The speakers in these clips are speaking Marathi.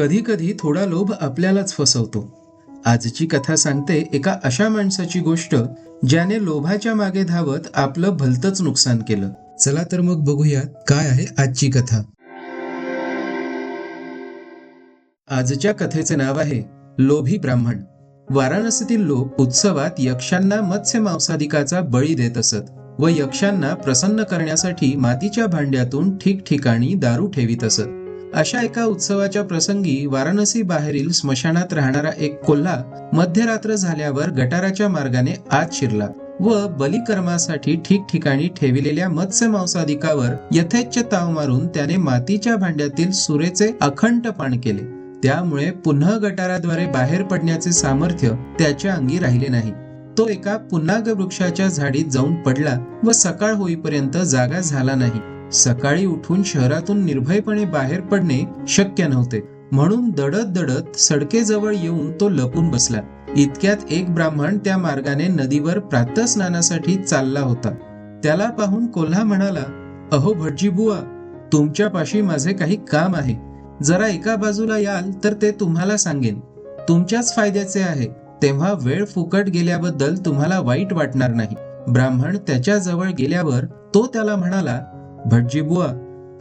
कधी कधी थोडा लोभ आपल्यालाच फसवतो. आजची कथा सांगते एका अशा माणसाची गोष्ट ज्याने लोभाच्या मागे धावत आपलं भलतंच नुकसान केलं. चला तर मग बघूया काय आहे आजची कथा. आजच्या कथेचे नाव आहे लोभी ब्राह्मण. वाराणसीतील लोक उत्सवात यक्षांना मत्स्य मांसाधिकाचा बळी देत असत व यक्षांना प्रसन्न करण्यासाठी मातीच्या भांड्यातून ठिकठिकाणी दारू ठेवीत असत. अशा एका उत्सवाच्या प्रसंगी वाराणसी बाहेरील स्मशानात राहणारा एक कोल्हा मध्यरात्र झाल्यावर गटाराच्या मार्गाने आत शिरला व बलिकर्मासाठी ठिकठिकाणी ठेविलेल्या मत्स्य मांसादिकावर यथेच्छ ताव मारून त्याने मातीच्या भांड्यातील सुरेचे अखंड पान केले. त्यामुळे पुन्हा गटाराद्वारे बाहेर पडण्याचे सामर्थ्य त्याच्या अंगी राहिले नाही. तो एका पुन्हा वृक्षाच्या झाडीत जाऊन पडला व सकाळ होईपर्यंत जागा झाला नाही. सकाळी उठून शहरातून निर्भयपणे बाहेर पडणे शक्य नव्हते. म्हणून दडत दडत सडकेजवळ येऊन तो लपून बसला. इतक्यात एक ब्राह्मण त्या मार्गाने नदीवर प्रातः स्नानासाठी चालला होता. त्याला पाहून कोल्हा म्हणाला अहो भटजी बुवा तुमच्यापाशी माझे काही काम आहे. जरा एका बाजूला याल तर ते तुम्हाला सांगेन. तुमच्याच फायद्याचे आहे. तेव्हा वेळ फुकट गेल्याबद्दल तुम्हाला वाईट वाटणार नाही. ब्राह्मण त्याच्याजवळ गेल्यावर तो त्याला म्हणाला भटजीबुवा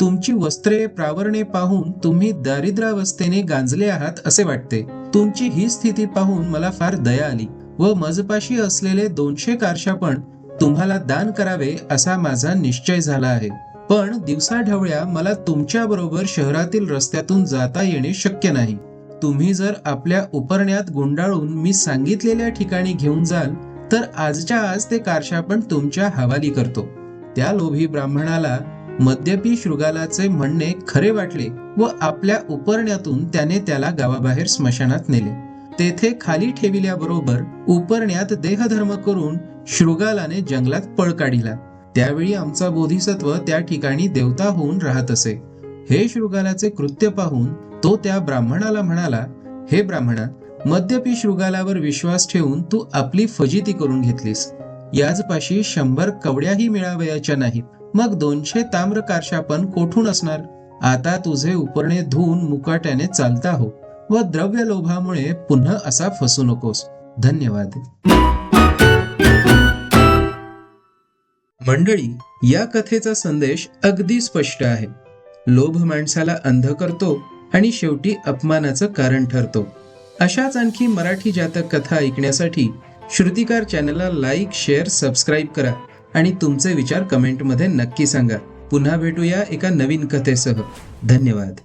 तुमची वस्त्रे प्रावरणे पाहून तुम्ही दारिद्रावस्थेने गांजले आहात असे वाटते. तुमची ही स्थिती पाहून मला फार दया आली व मजपाशी असलेले दोनशे कारशापण तुम्हाला दान करावे असा माझा निश्चय झाला आहे. पण दिवसाढवळ्या मला तुमच्या बरोबर शहरातील रस्त्यातून जाता येणे शक्य नाही. तुम्ही जर आपल्या उपरण्यात गुंडाळून मी सांगितलेल्या ठिकाणी घेऊन जाल तर आजच्या आज ते कारशापण तुमच्या हवाली करतो. त्या लोभी ब्राह्मणाला मद्यपी शृगालाचे म्हणणे खरे वाटले व आपल्या उपरण्यातून त्याने त्याला गावाबाहेर स्मशानात नेले. तेथे खाली ठेविल्याबरोबर उपरण्यात देहधर्म करून शृगालाने जंगलात पळ काढिला. त्यावेळी आमचा बोधिसत्व त्या ठिकाणी देवता होऊन राहत असे. हे शृगालाचे कृत्य पाहून तो त्या ब्राह्मणाला म्हणाला हे ब्राह्मणा मद्यपी शृगालावर विश्वास ठेवून तू आपली फजिती करून घेतलीस. याचपाशी शंभर कवड्याही मिळावयाच्या नाहीत. मग दोनशे ताम्र पण कोठून असणार? आता तुझे उपरणे धुवून मुकाट्याने चालता हो व द्रव्य लोभामुळे पुन्हा असा फसू नकोस. धन्यवाद. मंडळी या कथेचा संदेश अगदी स्पष्ट आहे. लोभ माणसाला अंध करतो आणि शेवटी अपमानाचं कारण ठरतो. अशाच आणखी मराठी जातक कथा ऐकण्यासाठी श्रुतिकार चॅनलला लाईक शेअर सबस्क्राईब करा आणि तुमचे विचार कमेंटमध्ये नक्की सांगा. पुन्हा भेटूया एका नवीन कथेसह. धन्यवाद.